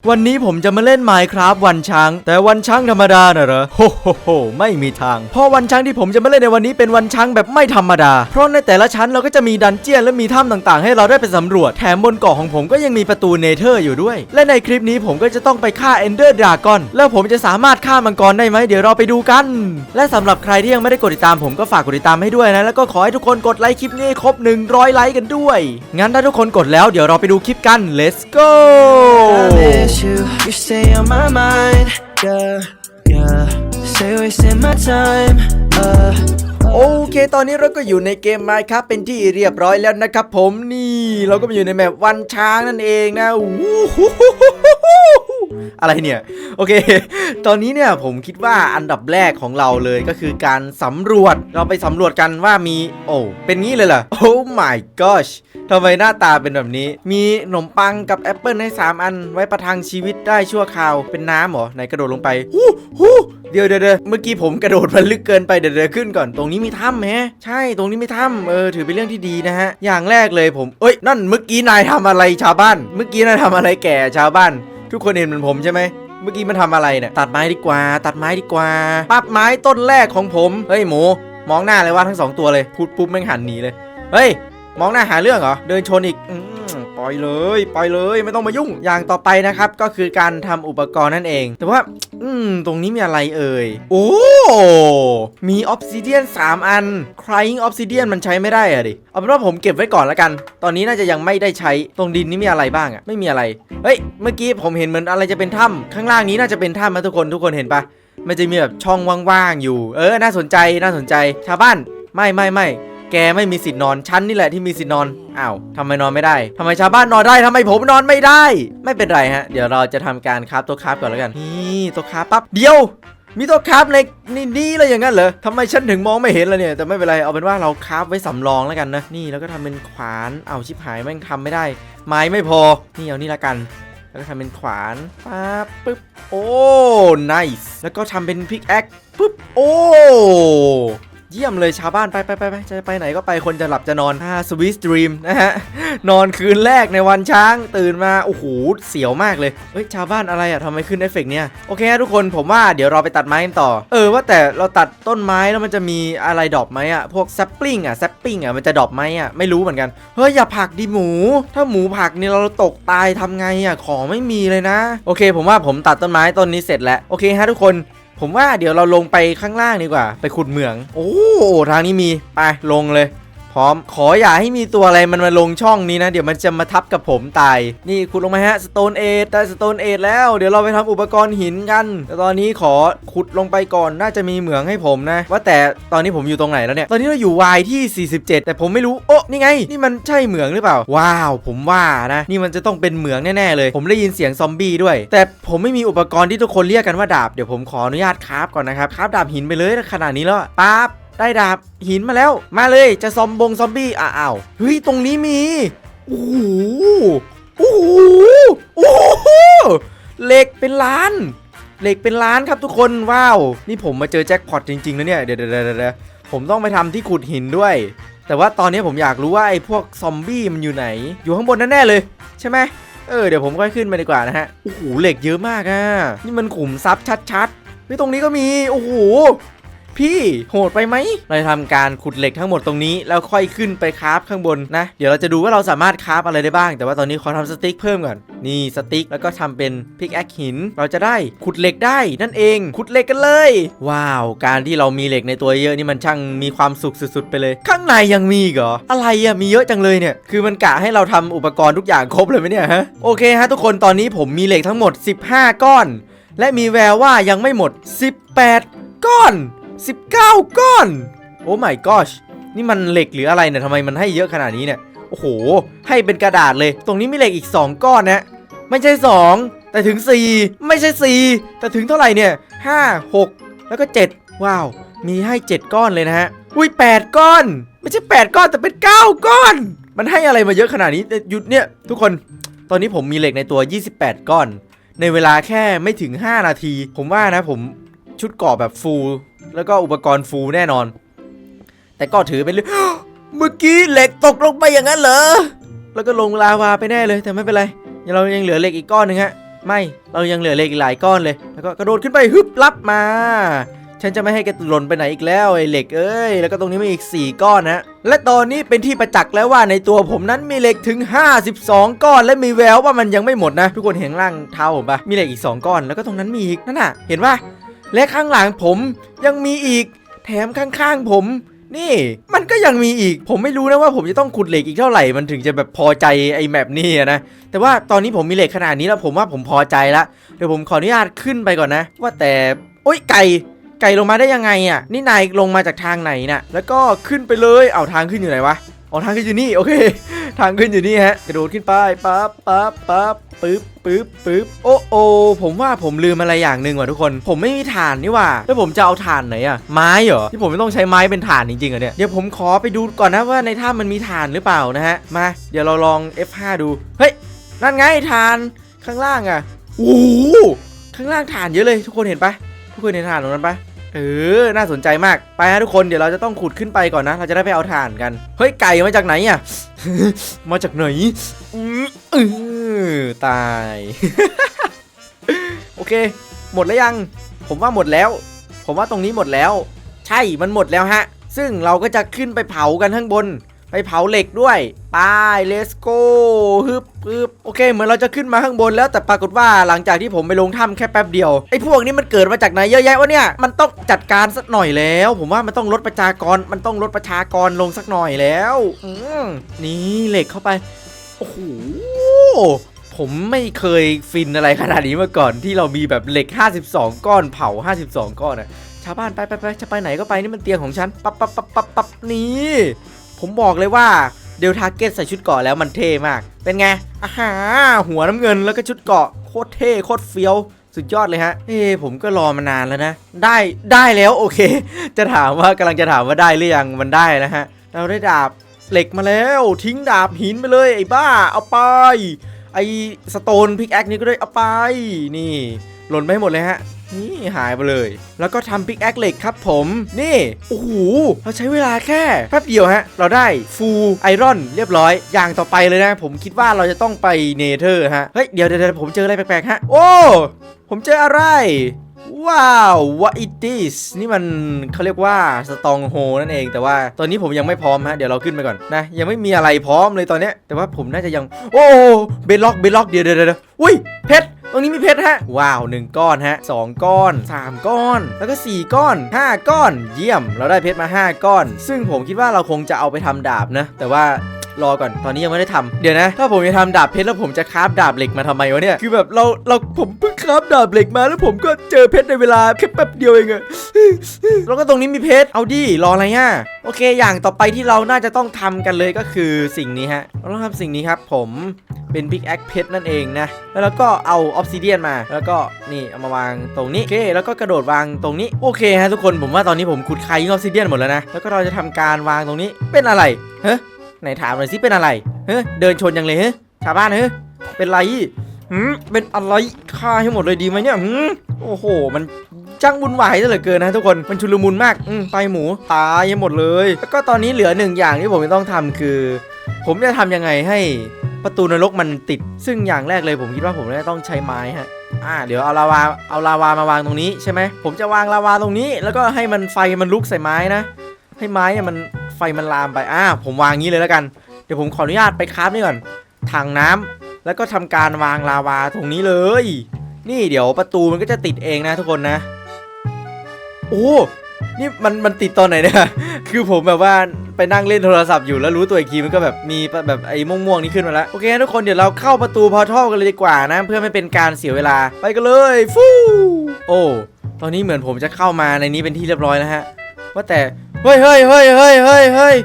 วันนี้ผมจะมาเล่น Minecraft วันช้าง แต่วันช้างธรรมดาน่ะเหรอโฮโฮโฮไม่มีทาง เพราะวันช้างที่ผมจะมาเล่นในวันนี้เป็นวันช้างแบบไม่ธรรมดา เพราะในแต่ละชั้นเราก็จะมีดันเจียนและมีถ้ำต่างๆ ให้เราได้ไปสำรวจ แถมบนเกาะของผมก็ยังมีประตูเนเธอร์อยู่ด้วย และในคลิปนี้ผมก็จะต้องไปฆ่า Ender Dragon แล้วผมจะสามารถฆ่ามังกรได้ไหมเดี๋ยวเราไปดูกัน และสำหรับใครที่ยังไม่ได้กดติดตามผมก็ฝากกดติดตามให้ด้วยนะแล้วก็ขอให้ทุกคนกดไลค์คลิปนี้ให้ครบ 100 ไลค์กันด้วยงั้นถ้าทุกคนกดแล้วเดี๋ยวเราไปดูคลิปกัน let's go miss you, you stay on my mind, yeah, yeah. Stay wasting my time, uh. โอเค ตอนนี้เราก็อยู่ในเกมไมค์ครับ เป็นที่เรียบร้อยแล้วนะครับผมนี่ เราก็มาอยู่ในแมปวันช้างนั่นเองนะวู้ฮู้ อะไรเนี่ย โอเค ตอนนี้เนี่ยผมคิดว่าอันดับแรกของเราเลยก็คือการสำรวจ เราไปสำรวจกันว่ามี โอ้เป็นงี้เลยเหรอ โอ้ my gosh ทำไมหน้าตาเป็นแบบนี้ มีขนมปังกับแอปเปิลให้ 3 อัน ไว้ประทังชีวิตได้ชั่วคราว เป็นน้ำเหรอ ไหนกระโดดลงไปฮู้ฮู้เดี๋ยวเดี๋ยวเมื่อกี้ผมกระโดดมันลึกเกินไปเดี๋ยวเดี๋ยวขึ้นก่อน ตรงนี้มีถ้ำแฮะ ใช่ ตรงนี้มีถ้ำเออ ถือเป็นเรื่องที่ดีนะฮะ อย่างแรกเลยผม เอ้ย นั่นเมื่อกี้นายทำอะไรชาวบ้าน เมื่อกี้นายทำอะไรแก่ชาวบ้าน ทุกคนเห็นเหมือนผมใช่ไหมเมื่อกี้มันทำอะไรเนี่ยตัดไม้ดีกว่า ตัดไม้ดีกว่าปั๊บไม้ต้นแรกของผมเฮ้ยหมู มองหน้าเลยว่าทั้งสองตัวเลยพูดปุ๊บแม่งหันหนีเลยเฮ้ยมองหน้าหาเรื่องเหรอเดินชนอีกอื ปล่อยเลยปล่อยเลยไม่ต้องมายุ่ง อย่างต่อไปนะครับก็คือการทำอุปกรณ์นั่นเอง แต่ว่า อืม ตรงนี้มีอะไรเอ่ย โอ้มีออ s ซิเดียน3 อัน crying obsidian มันใช้ไม่ได้อะดิ เอาเป็นว่าผมเก็บไว้ก่อนแล้วกัน ตอนนี้น่าจะยังไม่ได้ใช้ ตรงดินนี่มีอะไรบ้างอะไม่มีอะไร เฮ้ย เมื่อกี้ผมเห็นเหมือนอะไรจะเป็นถ้ำข้างล่างนี้น่าจะเป็นถ้ำนะทุกคนทุกคนเห็นปะมันจะมีแบบช่องว่างๆอยู่ เออ น่าสนใจ น่าสนใจ ชาวบ้าน ไม่ไม่ไม่ แกไม่มีสิทธิ์นอนฉันนี่แหละที่มีสิทธิ์นอนอ้าวทำไมนอนไม่ได้ทำไมชาวบ้านนอนได้ทำไมผมนอนไม่ได้ ไม่เป็นไรฮะ เดี๋ยวเราจะทำการคราฟตัวคราฟก่อนแล้วกันนี่ตัวคราฟปั๊บเดียวมีตัวคราฟในนี่นี่เลยอย่างนั้นเหรอทำไมฉันถึงมองไม่เห็นล่ะเนี่ย แต่ไม่เป็นไร เอาเป็นว่าเราคราฟไว้สำรองแล้วกันนะ นี่แล้วก็ทำเป็นขวาน เอาชิบหายแม่งทำไม่ได้ ไม้ไม่พอ นี่เอานี่ละกัน แล้วก็ทำเป็นขวานปั๊บปึ๊บ โอ้ nice แล้วก็ทำเป็นพิกแอคปึ๊บ โอ้ เยี่ยมเลยชาวบ้านไปไปไปไปจะไปไหนก็ไปคนจะหลับจะนอนอ่าสวีทดรีมนะฮะ นอนคืนแรกในวันช้างตื่นมา โอ้โห เสียวมากเลย เฮ้ย ชาวบ้านอะไรอะทำไมขึ้นเอฟเฟกต์เนี่ย โอเคฮะทุกคนผมว่าเดี๋ยวเราไปตัดไม้กันต่อ เออ ว่าแต่เราตัดต้นไม้แล้วมันจะมีอะไรดอปไหมอะพวกแซปปลิงอะแซปปิ้งอะมันจะดอปไหมอะไม่รู้เหมือนกัน เฮ้ย อย่าผักดิหมู ถ้าหมูผักเนี่ยเราตกตายทำไงอะของไม่มีเลยนะ โอเค ผมว่าผมตัดต้นไม้ต้นนี้เสร็จแล้วโอเคฮะทุกคน ผมว่าเดี๋ยวเราลงไปข้างล่างดีกว่า ไปขุดเหมือง โอ้ทางนี้มี ไปลงเลย ร้อม ขออย่าให้มีตัวอะไรมันมาลงช่องนี้นะ เดี๋ยวมันจะมาทับกับผมตาย นี่ขุดลงมาฮะสโตนเอทได้สโตนเอทแล้ว เดี๋ยวเราไปทำอุปกรณ์หินกัน แต่ตอนนี้ขอขุดลงไปก่อนน่าจะมีเหมืองให้ผมนะ ว่าแต่ตอนนี้ผมอยู่ตรงไหนแล้วเนี่ย ตอนนี้เราอยู่วายที่ 47 แต่ผมไม่รู้ โอ้นี่ไง นี่มันใช่เหมืองหรือเปล่า ว้าว ผมว่านะ นี่มันจะต้องเป็นเหมืองแน่ๆเลย ผมได้ยินเสียงซอมบี้ด้วย แต่ผมไม่มีอุปกรณ์ที่ทุกคนเรียกกันว่าดาบ เดี๋ยวผมขออนุญาตคราฟก่อนนะครับ คราฟดาบหินไปเลยขนาดนี้แล้วปั๊บ ได้ดาบหินมาแล้ว มาเลยจะซอมบงซอมบี้อ้าวเฮ้ยตรงนี้มีโอ้โหโอ้โหโอ้โหเหล็กเป็นล้าน เหล็กเป็นล้านครับทุกคนว้าว นี่ผมมาเจอแจ็คพอตจริงๆนะเนี่ยเดี๋ยวเดี๋ยวเดี๋ยวเดี๋ยวผมต้องไปทำที่ขุดหินด้วย แต่ว่าตอนนี้ผมอยากรู้ว่าไอ้พวกซอมบี้มันอยู่ไหน อยู่ข้างบนแน่เลย ใช่ไหมเออเดี๋ยวผมค่อยขึ้นไปดีกว่านะฮะโอ้โหเหล็กเยอะมากอะนี่มันขุมทรัพย์ชัดๆเฮ้ยตรงนี้ก็มีโอ้โห พี่โหดไปไหมเราจะทำการขุดเหล็กทั้งหมดตรงนี้ แล้วค่อยขึ้นไปคราฟข้างบนนะ เดี๋ยวเราจะดูว่าเราสามารถคราฟอะไรได้บ้าง แต่ว่าตอนนี้ขอทำสติ๊กเพิ่มก่อน นี่สติ๊กแล้วก็ทำเป็นพิกแอคหิน เราจะได้ขุดเหล็กได้นั่นเอง ขุดเหล็กกันเลย ว้าว การที่เรามีเหล็กในตัวเยอะนี่มันช่างมีความสุขสุดๆไปเลย ข้างในยังมีอีกเหรอ อะไรอะมีเยอะจังเลยเนี่ย คือมันกะให้เราทำอุปกรณ์ทุกอย่างครบเลยไหมเนี่ยฮะ โอเคฮะทุกคนตอนนี้ผมมีเหล็กทั้งหมด 15 ก้อน และมีแววว่ายังไม่หมด 18 ก้อน 19 ก้อน โอ้ my gosh นี่มันเหล็กหรืออะไรเนี่ยทำไมมันให้เยอะขนาดนี้เนี่ย โอ้โห ให้เป็นกระดาษเลย ตรงนี้มีเหล็กอีก 2 ก้อนนะ ไม่ใช่ 2 แต่ถึง 4 ไม่ใช่ 4 แต่ถึงเท่าไหร่เนี่ย5 6 แล้วก็ 7 ว้าว มีให้ 7 ก้อนเลยนะฮะ อุ้ย 8 ก้อน ไม่ใช่ 8 ก้อนแต่เป็น 9 ก้อน มันให้อะไรมาเยอะขนาดนี้หยุดเนี่ย ทุกคน ตอนนี้ผมมีเหล็กในตัว 28 ก้อน ในเวลาแค่ไม่ถึง 5 นาที ผมว่านะผมชุดกราะแบบฟูล แล้วก็อุปกรณ์ฟูลแน่นอน แต่ก็ถือเป็นเรื่องเมื่อกี้เหล็กตกลงไปอย่างนั้นเหรอ แล้วก็ลงลาวาไปแน่เลยแต่ไม่เป็นไรเรายังเหลือเหล็กอีกก้อนหนึ่งฮะ ไม่เรายังเหลือเหล็กอีกหลายก้อนเลย แล้วก็กระโดดขึ้นไปฮึบรับมา ฉันจะไม่ให้แกหล่นไปไหนอีกแล้วไอ้เหล็กเอ้ยแล้วก็ตรงนี้มีอีก 4 ก้อนนะและตอนนี้เป็นที่ประจักษ์แล้วว่าในตัวผมนั้นมีเหล็กถึง 52 ก้อน และมีแววว่ามันยังไม่หมดนะ ทุกคนเห็นข้างล่างเท้าผมปะมีเหล็กอีก 2 ก้อน แล้วก็ตรงนั้นมีอีกนั่นน่ะ เห็นปะ และข้างหลังผมยังมีอีก แถมข้างๆผม นี่ มันก็ยังมีอีก ผมไม่รู้นะว่าผมจะต้องขุดเหล็กอีกเท่าไหร่มันถึงจะแบบพอใจไอ้แมปนี่นะแต่ว่าตอนนี้ผมมีเหล็กขนาดนี้แล้วผมว่าผมพอใจละเดี๋ยวผมขออนุญาตขึ้นไปก่อนนะ ว่าแต่โอ๊ยไก่ ไก่ลงมาได้ยังไงอะ นี่นายลงมาจากทางไหนน่ะ แล้วก็ขึ้นไปเลย เอาทางขึ้นอยู่ไหนวะเอาทางขึ้นอยู่นี่โอเค ทางขึ้นอยู่นี่ฮะ กระโดดขึ้นไปปั๊บปั๊บปั๊บปึ๊บปึ๊บปึ๊บโอ้โอผมว่าผมลืมอะไรอย่างหนึ่งว่ะทุกคน ผมไม่มีถ่านนี่ว่า แล้วผมจะเอาถ่านไหนอะไม้เหรอ ที่ผมไม่ต้องใช้ไม้เป็นถ่านจริงๆอะเนี่ย เดี๋ยวผมขอไปดูก่อนนะว่าในถ้ำมันมีถ่านหรือเปล่านะฮะ มา เดี๋ยวเราลอง F5 ดู เฮ้ย นั่นไงถ่าน ข้างล่างอะโอ้ข้างล่างถ่านเยอะเลยทุกคนเห็นปะทุกคนเห็นถ่านตรงนั้นปะ เออ น่าสนใจมาก ไปฮะทุกคน เดี๋ยวเราจะต้องขุดขึ้นไปก่อนนะ เราจะได้ไปเอาถ่านกัน เฮ้ย ไก่มาจากไหนอะ มาจากไหนอือเออตาย โอเค หมดแล้วยัง ผมว่าหมดแล้ว ผมว่าตรงนี้หมดแล้ว ใช่ มันหมดแล้วฮะ ซึ่งเราก็จะขึ้นไปเผากันข้างบน ไปเผาเหล็กด้วยไป let's go ฮึบฮึบโอเค เหมือนเราจะขึ้นมาข้างบนแล้วแต่ปรากฏว่าหลังจากที่ผมไปลงถ้ำแค่แป๊บเดียวไอ้พวกนี้มันเกิดมาจากไหนเยอะแยะวะเนี่ยมันต้องจัดการสักหน่อยแล้ว ผมว่ามันต้องลดประชากรมันต้องลดประชากรลงสักหน่อยแล้วอืมนี่เหล็กเข้าไปโอ้โหผมไม่เคยฟินอะไรขนาดนี้มาก่อนที่เรามีแบบเหล็ก 52 ก้อนเผา 52 ก้อนอะชาวบ้านไปไปไปจะไปไหนก็ไปนี่มันเตียงของฉันปั๊บปั๊บปั๊บปั๊บปั๊บนี่ ผมบอกเลยว่าเดลทาเกตใส่ชุดเกาะแล้วมันเท่มาก เป็นไงอาหาหัวน้ำเงินแล้วก็ชุดเกาะโคตรเท่โคตรเฟี้ยว สุดยอดเลยฮะ เอ้ผมก็รอมานานแล้วนะ ได้ได้แล้วโอเค จะถามว่ากำลังจะถามว่าได้หรือยังมันได้นะฮะ เราได้ดาบเหล็กมาแล้ว ทิ้งดาบหินไปเลยไอ้บ้า เอาไป ไอ้สโตนพิกแอคนี่ก็ได้เอาไป นี่ หล่นไปให้หมดเลยฮะ นี่หายไปเลย แล้วก็ทำพิกแอคเหล็กครับผม นี่ โอ้โห เราใช้เวลาแค่แป๊บเดียวฮะ เราได้ฟูลไอรอนเรียบร้อย อย่างต่อไปเลยนะ ผมคิดว่าเราจะต้องไปเนเธอร์ฮะ เฮ้ยเดี๋ยวเดี๋ยวเดี๋ยวผมเจออะไรแปลกๆฮะ โอ้ ผมเจออะไรว้าว what it is นี่มันเขาเรียกว่าสตองโฮนั่นเอง แต่ว่าตอนนี้ผมยังไม่พร้อมฮะ เดี๋ยวเราขึ้นไปก่อนนะ ยังไม่มีอะไรพร้อมเลยตอนเนี้ย แต่ว่าผมน่าจะยัง โอ้เบล็อกเบล็อกเดี๋ยวเดี๋ยวเดี๋ยวอุ้ยเพชร ตรงนี้มีเพชรฮะ ว้าวหนึ่งก้อนฮะสองก้อนสามก้อน แล้วก็สี่ก้อนห้าก้อน เยี่ยม เราได้เพชรมาห้าก้อน ซึ่งผมคิดว่าเราคงจะเอาไปทำดาบนะ แต่ว่า รอก่อน ตอนนี้ยังไม่ได้ทำเดี๋ยวนะ ถ้าผมจะทำดาบเพชรแล้วผมจะคราฟดาบเหล็กมาทำไมวะเนี่ย คือแบบเราเราผมเพิ่งคราฟดาบเหล็กมาแล้วผมก็เจอเพชรในเวลาแค่แป๊บเดียวเองอะแล้วก็ตรงนี้มีเพชร เอาดิรออะไรอะโอเค อย่างต่อไปที่เราน่าจะต้องทำกันเลยก็คือสิ่งนี้ฮะ เราต้องทำสิ่งนี้ครับผมเป็นพิกแอคเพชรนั่นเองนะ แล้วเราก็เอาออฟซิเดียนมา แล้วก็นี่เอามาวางตรงนี้ โอเค แล้วก็กระโดดวางตรงนี้ โอเคฮะทุกคน ผมว่าตอนนี้ผมขุดคายออฟซิเดียนหมดแล้วนะ แล้วก็เราจะทำการวางตรงนี้ เป็นอะไร เฮ้ ไหนถามหน่อยสิเป็นอะไรเฮ้ยเดินชนยังเลยเฮ้ยชาวบ้านเฮ้ยเป็นไรหืมเป็นอะไรฆ่าให้หมดเลยดีไหมเนี่ยหืมโอ้โห มันจังวุ่นวายซะเหลือเกินนะทุกคน มันชุลมุนมาก อืไปหมูตายให้หมดเลย แล้วก็ตอนนี้เหลือหนึ่งอย่างที่ผมจะต้องทำคือ ผมจะทำยังไงให้ประตูนรกมันติด ซึ่งอย่างแรกเลยผมคิดว่าผมจะต้องใช้ไม้ฮะ อ่า เดี๋ยวเอาลาวา เอาลาวามาวางตรงนี้ใช่ไหม ผมจะวางลาวาตรงนี้ แล้วก็ให้มันไฟมันลุกใส่ไม้นะ ให้ไม้เนี่ยมัน ไฟมันลามไปอ่าผมวางงี้เลยแล้วกัน เดี๋ยวผมขออนุญาตไปคราฟนี่ก่อนถังน้ำแล้วก็ทำการวางลาวาตรงนี้เลย นี่เดี๋ยวประตูมันก็จะติดเองนะทุกคนนะ โอ้นี่มันมันติดตอนไหนเนี่ย คือผมแบบว่าไปนั่งเล่นโทรศัพท์อยู่แล้วรู้ตัวอีกทีมันก็แบบมีแบบไอ้ม่วงๆนี่ขึ้นมาแล้ว โอเคทุกคนเดี๋ยวเราเข้าประตูพอทัลกันเลยดีกว่านะ เพื่อไม่เป็นการเสียเวลาไปกันเลยฟูโอ้ตอนนี้เหมือนผมจะเข้ามาในนี้เป็นที่เรียบร้อยแล้วฮะ ว่าแต่ เฮ้ยเฮ้ยเฮ้ยเฮ้ยเฮ้ยเฮ้ย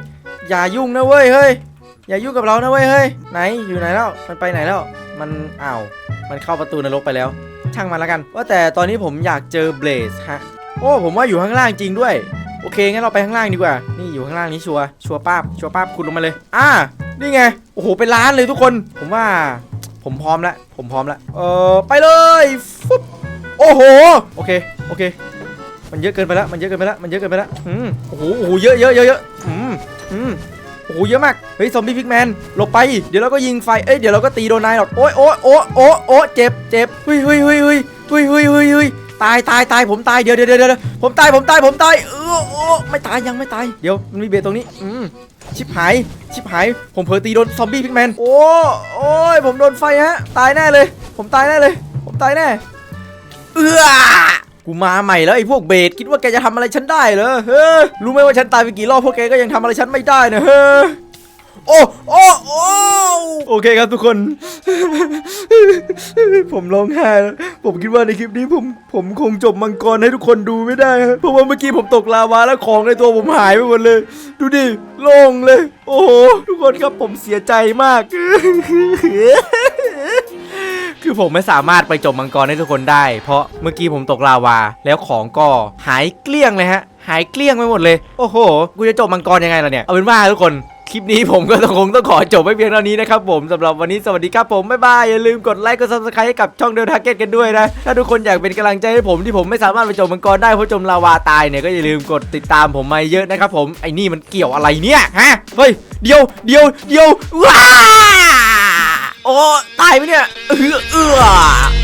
อย่ายุ่งนะเว้ยเฮ้ยอย่ายุ่งกับเรานะเว้ยเฮ้ยไหนอยู่ไหนแล้วมันไปไหนแล้ว มันอ้าวมันเข้าประตูนรกไปแล้ว ช่างมันแล้วกัน ว่าแต่ตอนนี้ผมอยากเจอเบลสฮะโอ้ผมว่าอยู่ข้างล่างจริงด้วย โอเคงั้นเราไปข้างล่างดีกว่า นี่อยู่ข้างล่างนี้ชัวร์ชัวร์ป้าบชัวร์ป้าบคุณลงมาเลย อ่า นี่ไงโอ้โหเป็นล้านเลยทุกคน ผมว่า ผมพร้อมแล้วผมพร้อมแล้วเออไปเลยฟุ๊บโอ้โห โอเค โอเค มันเยอะเกินไปแล้วมันเยอะเกินไปแล้วมันเยอะเกินไปแล้วอืมโอ้โหโอ้โหเยอะเยอะเยอะเยอะอืมอืมโอ้โหเยอะมากเฮ้ยซอมบี้พิกแมนหลบไปเดี๋ยวเราก็ยิงไฟเอ้ยเดี๋ยวเราก็ตีโดนนายหรอกโอ้ยโอ้ยโอ้ยโอ้ยโอ้ยเจ็บเจ็บเฮ้ยเฮ้ยเฮ้ยเฮ้ยเฮ้ยเฮ้ยเฮ้ยเฮ้ยตายตายตายผมตายเดี๋ยวเดี๋ยวเดี๋ยวเดี๋ยวผมตายผมตายผมตายเออโอ้ไม่ตายยังไม่ตายเดี๋ยวมันมีเบสตรงนี้อืมชิบหายชิบหายผมเผลอตีโดนซอมบี้พิกแมนโอ้โอ้ยผมโดนไฟฮะตายแน่เลย ผมตายแน่เลย ผมตายแน่เอื้อ กูมาใหม่แล้วไอ้พวกเบสคิดว่าแกจะทำอะไรฉันได้เหรอเฮ้รู้ไหมว่าฉันตายไปกี่รอบพวกแกก็ยังทำอะไรฉันไม่ได้นะเฮ้อโอ้โอ้โอ้โอเคครับทุกคน ผมร้องไห้แล้วผมคิดว่าในคลิปนี้ผมผมคงจบมังกรให้ทุกคนดูไม่ได้เพราะว่าเมื่อกี้ผมตกลาวาแล้วของในตัวผมหายไปหมดเลย ดูดิโล่งเลย โอ้โหทุกคนครับผมเสียใจมาก คือผมไม่สามารถไปจบมังกรให้ทุกคนได้ เพราะเมื่อกี้ผมตกลาวา แล้วของก็หายเกลี้ยงเลยฮะ หายเกลี้ยงไปหมดเลย โอ้โห กูจะจบมังกรยังไงล่ะเนี่ย เอาเป็นว่าทุกคนคลิปนี้ผมก็ต้องคงต้องขอจบไว้เพียงเท่านี้นะครับผมสำหรับวันนี้สวัสดีครับผม บ๊ายบาย อย่าลืมกดไลค์กด subscribe ให้กับช่องเดลทาร์เก็ตกันด้วยนะ ถ้าทุกคนอยากเป็นกำลังใจให้ผมที่ผมไม่สามารถไปจบมังกรได้เพราะจมลาวาตายเนี่ย ก็อย่าลืมกดติดตามผมมาเยอะนะครับผมไอ้นี่มันเกี่ยวอะไรเนี่ยฮะเฮ้ยเดียวเดียวเดียวว้า โอ้ ตายไหมเนี่ย เออเออ